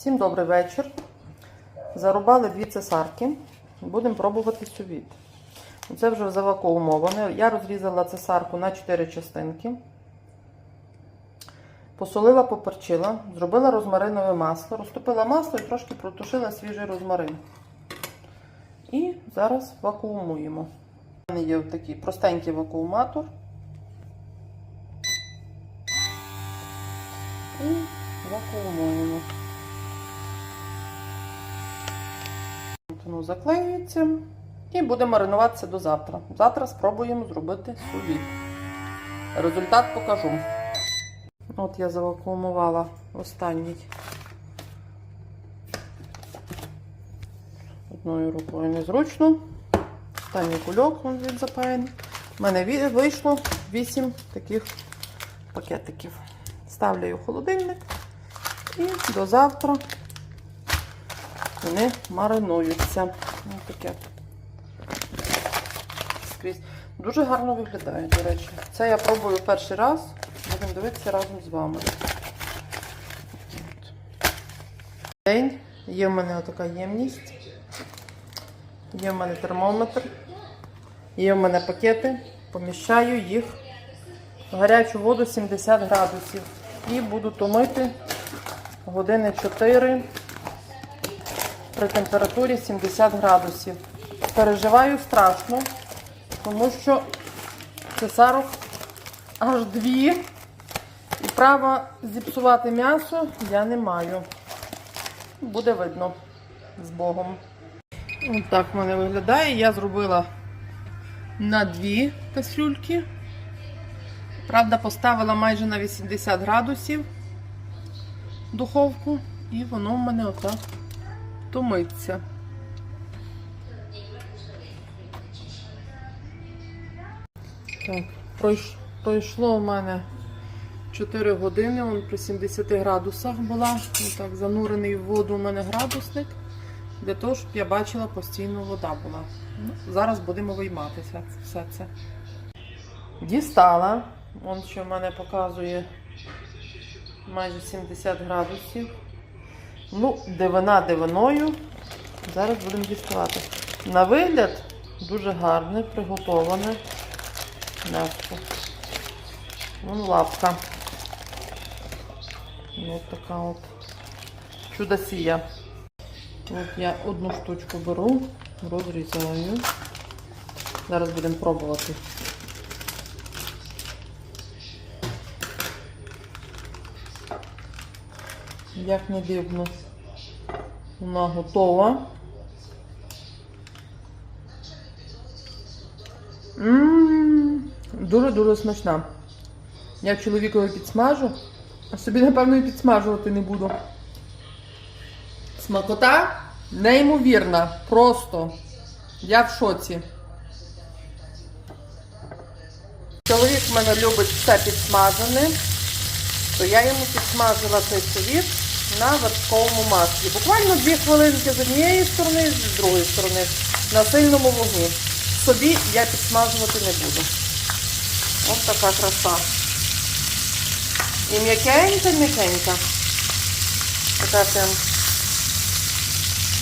Всім добрий вечір. Зарубали дві цесарки. Будемо пробувати сювіт. Це вже завакуумоване. Я розрізала цесарку на 4 частинки. Посолила, поперчила, зробила розмаринове масло, розтопила масло і трошки протушила свіжий розмарин. І зараз вакуумуємо. У мене є такий простенький вакууматор. І вакуумуємо. Воно заклеюється і буде маринуватися до завтра. Завтра спробуємо зробити сувіт. Результат покажу. От я завакуумувала останній. Одною рукою незручно. Останній кульок він запаяний. У мене вийшло 8 таких пакетиків. Ставлю у холодильник і до завтра вони маринуються. Ось таке. Скрізь. Дуже гарно виглядає, до речі. Це я пробую перший раз. Будемо дивитися разом з вами. День. Є в мене така ємність. Є в мене термометр. Є в мене пакети. Поміщаю їх в гарячу воду 70 градусів. І буду томити години 4 при температурі 70 градусів. Переживаю страшно, тому що цесарок аж дві. І права зіпсувати м'ясо я не маю. Буде видно з Богом. Ось так в мене виглядає. Я зробила на дві кастрюльки. Правда, поставила майже на 80 градусів духовку, і воно в мене отак томиться. Так, пройшло у мене 4 години, он при 70 градусах була. Отак, занурений в воду у мене градусник, для того, щоб я бачила постійно вода була. Ну, зараз будемо вийматися все це. Дістала. Вон що в мене показує майже 70 градусів. Ну, дивина дивиною. Зараз будемо діставати. На вигляд дуже гарне, приготоване м'ясо. Вон лапка. Ось така от чудосія. От я одну штучку беру, розрізаю. Зараз будемо пробувати. Як не дивно, вона готова. Дуже-дуже смачна. Я чоловікові підсмажу, а собі, напевно, і підсмажувати не буду. Смакота неймовірна. Просто. Я в шоці. Чоловік в мене любить все підсмажене, то я йому підсмажила цей совіт на вершковому маслі. Буквально дві хвилинки з однієї сторони з другої сторони на сильному вогні. Собі я підсмажувати не буду. Ось така краса. І м'якенька, м'якенька. Така прям